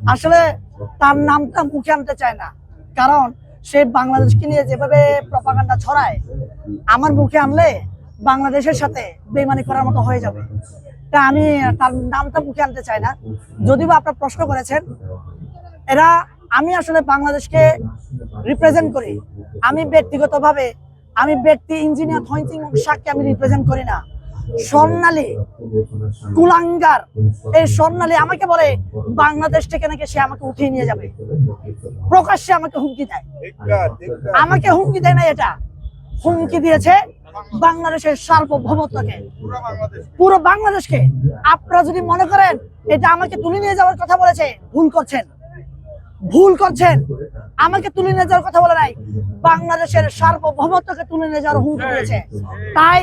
আসলে তার নামটা মুখে আনতে চায় না। কারণ সে বাংলাদেশকে নিয়ে যেভাবে প্রপাগান্ডা ছড়ায়, আমার মুখে আনলে বাংলাদেশের সাথে বেমানি করার মতো হয়ে যাবে। তা আমি তার নামটা মুখে আনতে চাই না। যদিও আপনার প্রশ্ন করেছেন, এরা, আমি আসলে বাংলাদেশকে রিপ্রেজেন্ট করি। আমি ব্যক্তিগতভাবে, আমি ব্যক্তি ইঞ্জিনিয়ার থইচিং শাককে আমি রিপ্রেজেন্ট করি না। স্বর্ণালী কুলাঙ্গার। এই স্বর্ণালী আমাকে বলে, বাংলাদেশ থেকে নাকি সে আমাকে উঠিয়ে নিয়ে যাবে? প্রকাশ্যে আমাকে হুমকি দেয়। আমাকে হুমকি দেয় না এটা। হুমকি দিয়েছে বাংলাদেশের সার্বভৌমত্বকে। পুরো বাংলাদেশকে। আপনারা যদি মনে করেন, এটা আমাকে তুলে নিয়ে যাওয়ার কথা বলেছে, ভুল করছেন। ভুল করছেন। আমাকে তুলে নিয়ে যাওয়ার কথা বলে নাই। বাংলাদেশের সার্বভৌমত্বকে তুলে নিয়ে যাওয়ার হুমকি দিয়েছে। তাই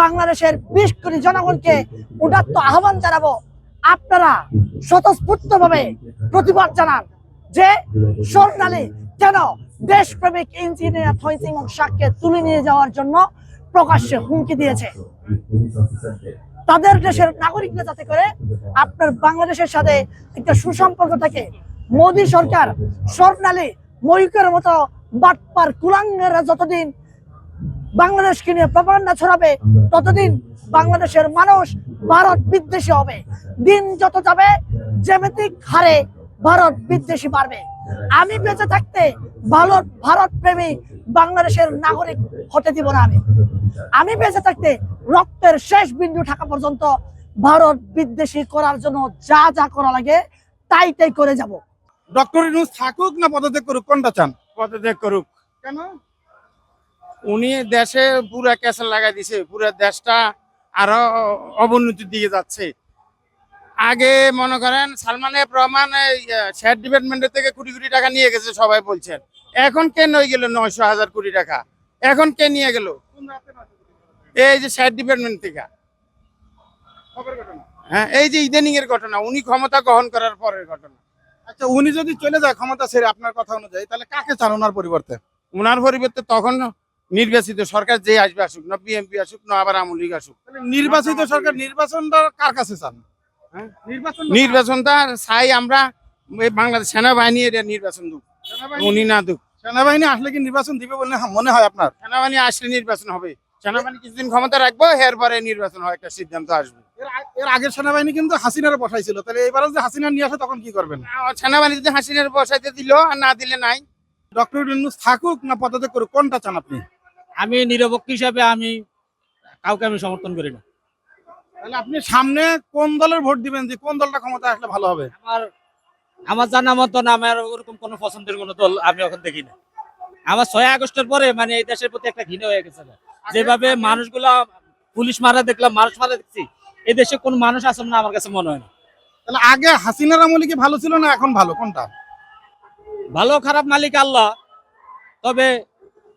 বাংলাদেশের বিশ কোটি জনগণকে উদাত্ত আহ্বান জানাব। আপনারা স্বতঃস্ফূর্ত ভাবে প্রতিবাদ জানান যে স্বর্ণালী কেন দেশপ্রেমিক ইঞ্জিনিয়ার থইসিং শাককে তুলে নিয়ে যাওয়ার জন্য প্রকাশ্যে হুমকি দিয়েছে। তাদের দেশের নাগরিকরা যাতে করে আপনার বাংলাদেশের সাথে একটা সুসম্পর্ক থাকে মোদী সরকার স্বর্ণালী ময়ূকের মতো বাটপার কুলাঙ্গেরা যতদিন বাংলাদেশকে নিয়ে প্রপাগান্ডা ছড়াবে, ততদিন বাংলাদেশের মানুষ ভারত বিদ্বেষী হবে। দিন যত যাবে, জ্যামিতিক হারে ভারত বিদ্বেষী বাড়বে। আমি বেঁচে থাকতে ভারত ভারত প্রেমী বাংলাদেশের নাগরিক হতে দিব না আমি। আমি বেঁচে থাকতে রক্তের শেষ বিন্দু থাকা পর্যন্ত ভারত বিদ্বেষী করার জন্য যা যা করা লাগে, তাই তাই করে যাব। ডক্টর ইউনুস থাকুক না পদত্যাগ করুক কোনটা চান? পদত্যাগ করুক। কেন? উনি দেশে পুরা ক্যাসেল লাগাই দিছে পুরা দেশটা আরও অবনতির দিকে যাচ্ছে। আগে মনে করেন সালমান এফ রহমান শেয়ার ডিপার্টমেন্টের থেকে কোটি কোটি টাকা নিয়ে গেছে সবাই বলছেন। এখন কে নই গেল নয়শো হাজার কোটি টাকা? এখন কে নিয়ে গেল? এই যে শেয়ার ডিপার্টমেন্ট থেকে। হ্যাঁ এই যে ইদানিং এর ঘটনা উনি ক্ষমতা গ্রহণ করার পরের ঘটনা। আচ্ছা উনি যদি চলে যায় ক্ষমতা ছেড়ে আপনার কথা অনুযায়ী তাহলে কাকে চান ওনার পরিবর্তে? উনার পরিবর্তে তখন নির্বাচিত সরকার যে আসবে আসুক না বিএনপি আসুক না আবার আওয়ামী লীগ আসুক। নির্বাচিত সরকার নির্বাচনটা কার কাছে চান? হ্যাঁ? নির্বাচন নির্বাচনটা চাই আমরা বাংলাদেশ সেনাবাহিনী এটা নির্বাচন দুক। উনি না দুক। সেনাবাহিনী আসলে কি নির্বাচন দিবে বলে মনে হয় আপনার? সেনাবাহিনী আসলে নির্বাচন হবে। সেনাবাহিনী কিছুদিন ক্ষমতা রাখব এরপরে নির্বাচন হয় একটা সিদ্ধান্ত আসবে। এর আগের সেনাবাহিনী কিন্তু হাসিনারে বসাইছিল। তাহলে এবারে যে হাসিনা নিয়ে আসে তখন কি করবেন? সেনাবাহিনী যদি হাসিনের বসাইতে দিল আর না দিলে নাই। ডক্টর ইউনুস থাকুক না পদত্যাগ করুক কোনটা চান আপনি? আমি নিরপেক্ষ হিসাবে আমি কাউকে আমি সমর্থন করি না। তাহলে আপনি সামনে কোন দলের ভোট দিবেন যে কোন দলটা ক্ষমতা আসলে ভালো হবে? আমার আমার জানা মতন আমার ওরকম কোনো পছন্দের কোনো দল আমি এখন দেখি না। আমার ছয় আগস্টের পরে মানে এই দেশের প্রতি একটা ঘৃণা হয়ে গেছে। যেভাবে মানুষগুলা পুলিশ মারা দেখলাম মানুষ মারা দেখছি এই দেশে কোন মানুষ আসেন না আমার কাছে মনে হয় না। তাহলে আগে হাসিনার আমলে কি ভালো ছিল না এখন ভালো? কোনটা? ভালো খারাপ মালিক আল্লাহ। তবে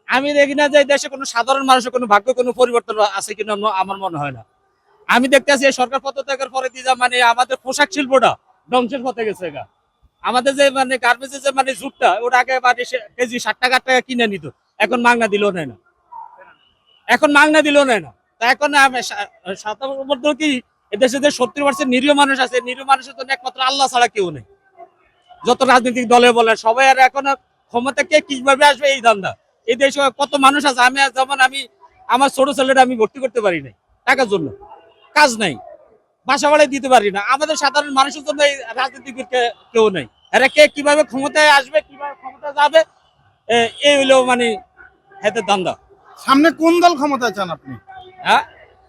আমি দেখি না যে দেশে কোনো সাধারণ মানুষের কোনো ভাগ্য কোনো পরিবর্তন আছে কিনা ন- আমার মনে হয় না। আমি দেখতে আছি এই সরকার পদত্যাগের পরে দিয়ে যা মানে আমাদের পোশাক শিল্পটা ধ্বংসের পথে গেছে গা। আমাদের যে মানে গার্মেন্টসের যে মানে জুটটা ওটা আগে মানে কেজি ষাট টাকা টাকা কিনে নিত। এখন মাংনা দিলেও নেয় না। এখন মাংনা দিলেও নেয় না। তা এখন আমি সা- মধ্যে কি, এদেশে যে সত্তর পার্সেন্ট নিরীহ মানুষ আছে, নিরীহ মানুষের জন্য একমাত্র আল্লাহ ছাড়া কেউ নেই। যত রাজনৈতিক দলে বলে সবাই আর এখন ক্ষমতা কে কীভাবে আসবে এই ধান্দা? এই দেশে কত মানুষ আছে, আমি যেমন আমি, আমার ছোট ছেলেটা আমি ভর্তি করতে পারি নাই, টাকার জন্য। কাজ নাই, বাসা ভাড়ায় দিতে পারি না। আমাদের সাধারণ মানুষের জন্য এই রাজনীতিবিদ কেউ নেই। এরা কে কীভাবে ক্ষমতায় আসবে, কীভাবে ক্ষমতা যাবে এই হইল মানে হাতের ধান্দা। সামনে কোন দল ক্ষমতায় চান আপনি? হ্যাঁ?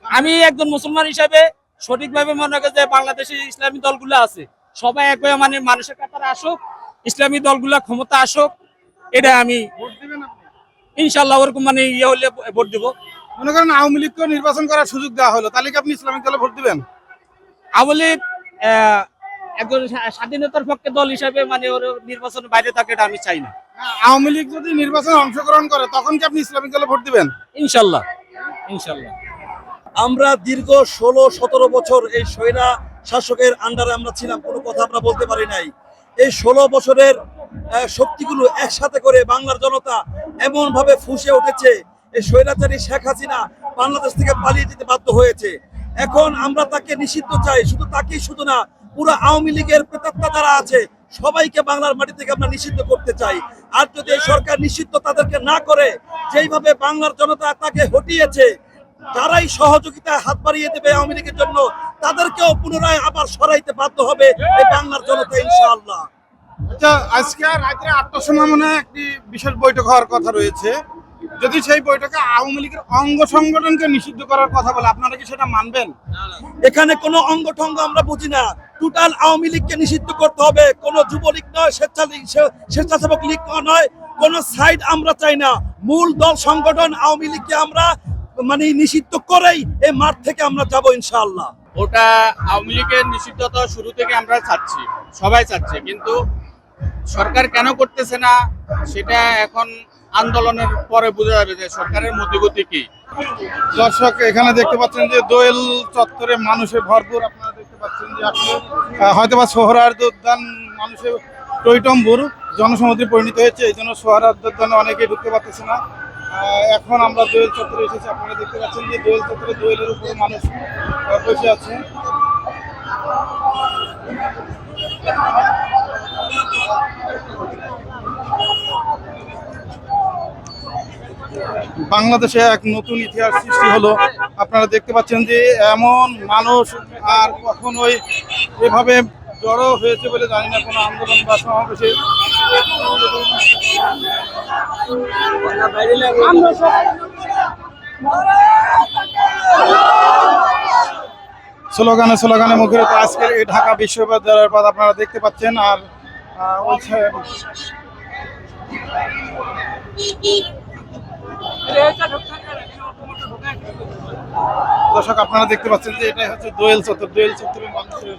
আমি একজন মুসলমান হিসাবে সঠিকভাবে মনে করি যে বাংলাদেশে ইসলামী দলগুলো আছে। সবাই একভাবে মানে মানুষের কাতারে আসুক ইসলামী দলগুলো ক্ষমতা আসুক এটা আমি ইনশাল্লাহ ওরকম মানে ইয়ে হলে ভোট দিব। মনে করেন আওয়ামী লীগকেও নির্বাচন করার সুযোগ দেওয়া হলো তাহলে কি আপনি ইসলামিক দলে ভোট দিবেন? আওয়ামী লীগ, একজন স্বাধীনতার পক্ষে দল হিসাবে মানে ওর নির্বাচনের বাইরে থাকে এটা আমি চাই না। আওয়ামী লীগ যদি নির্বাচনে অংশগ্রহণ করে তখন কি আপনি ইসলামিক দলে ভোট দিবেন? ইনশাল্লাহ ইনশাল্লাহ আমরা দীর্ঘ ষোলো, সতেরো বছর এই সৈরা শাসকের আন্ডারে আমরা ছিলাম, কোনো কথা আমরা বলতে পারি নাই। এই ষোলো বছরের শক্তিগুলো একসাথে করে বাংলার জনতা এমন ভাবে ফুসে উঠেছে, এই স্বৈরাচারী শেখ হাসিনা বাংলাদেশ থেকে পালিয়ে যেতে বাধ্য হয়েছে। এখন আমরা তাকে নিষিদ্ধ চাই, শুধু তাকেই শুধু না পুরো আওয়ামী লীগের প্রেতাত্মা যারা আছে, সবাইকে বাংলার মাটি থেকে আমরা নিষিদ্ধ করতে চাই। আর যদি এই সরকার নিষিদ্ধ তাদেরকে না করে, যেইভাবে বাংলার জনতা তাকে হটিয়েছে যারাই সহযোগিতায় হাত বাড়িয়ে দেবে আওয়ামী লীগের জন্য, তাদেরকেও পুনরায় আবার সরাইতে বাধ্য হবে এই বাংলার জনতা, ইনশাআল্লাহ। আচ্ছা আজকে রাত্রে আটটার একটি বিশেষ বৈঠক হওয়ার কথা রয়েছে। যদি সেই বৈঠকে আওয়ামী লীগের অঙ্গ সংগঠনকে নিষিদ্ধ করার কথা বলে আপনারা কি সেটা মানবেন? এখানে কোনো অঙ্গঠঙ্গ আমরা বুঝি না। টোটাল আওয়ামী লীগকে নিষিদ্ধ করতে হবে। কোনো যুবলীগ নয় স্বেচ্ছালীগ স্বেচ্ছাসেবক লীগ নয়। কোনো সাইড আমরা চাই না। মূল দল সংগঠন আওয়ামী লীগকে আমরা মানে নিষিদ্ধ করেই এই মাঠ থেকে আমরা যাব ইনশাআল্লাহ। ওটা আওয়ামী লীগের নিষিদ্ধতা শুরু থেকে আমরা চাচ্ছি সবাই চাচ্ছে। কিন্তু সরকার কেন করতেছে না সেটা এখন আন্দোলনের পরে বোঝা যাবে যে সরকারের মধ্যগতি কি। দর্শক এখানে দেখতে পাচ্ছেন যে দোয়েল চত্বরে মানুষে ভরপুর। আপনারা দেখতে পাচ্ছেন যে আসলে আহ, হয়তোবা সোহরার উদ্যান মানুষের টৈটম্বুর জনসমুদ্রে পরিণত হয়েছে। এই জন্য সোহরার উদ্যানে অনেকেই ঢুকতে পারতেছে না। এখন আমরা দোয়েল চত্বরে এসেছি। আপনারা দেখতে পাচ্ছেন যে দোয়েল চত্বরে দোয়েলের উপরে মানুষ বসে আছে। বাংলাদেশে এক নতুন ইতিহাস সৃষ্টি হলো। আপনারা দেখতে পাচ্ছেন যে এমন মানুষ আর কখনোই এভাবে জড়ো হয়েছে বলে জানি না, কোনো আন্দোলন বা সমাবেশে। স্লোগানে স্লোগানে মুখরিত আজকের এই ঢাকা বিশ্ববিদ্যালয়ের পথ আপনারা দেখতে পাচ্ছেন আর ওই দর্শক আপনারা দেখতে পাচ্ছেন যে এটাই হচ্ছে দোয়েল চত্বর। দোয়েল চত্বরে মানুষের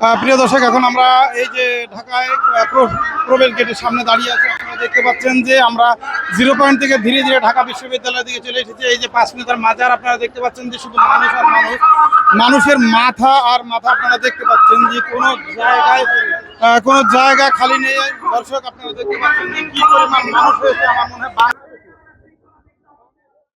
প্রিয় দর্শক এখন আমরা এই যে ঢাকায় আহ, প্র- প্রবেশ গেটের সামনে দাঁড়িয়ে আছি আপনারা দেখতে পাচ্ছেন যে আমরা জিরো পয়েন্ট থেকে ধীরে ধীরে ঢাকা বিশ্ববিদ্যালয়ের দিকে চলে এসেছি। এই যে পাঁচ মিটার মাজার আপনারা দেখতে পাচ্ছেন যে শুধু মানুষ আর মানুষ মানুষের মাথা আর মাথা আপনারা দেখতে পাচ্ছেন যে কোনো জায়গায় কোনো জায়গা খালি নেই। দর্শক আপনারা দেখতে পাচ্ছেন যে কি পরিমাণ মানুষ হয়েছে আমার মনে হয়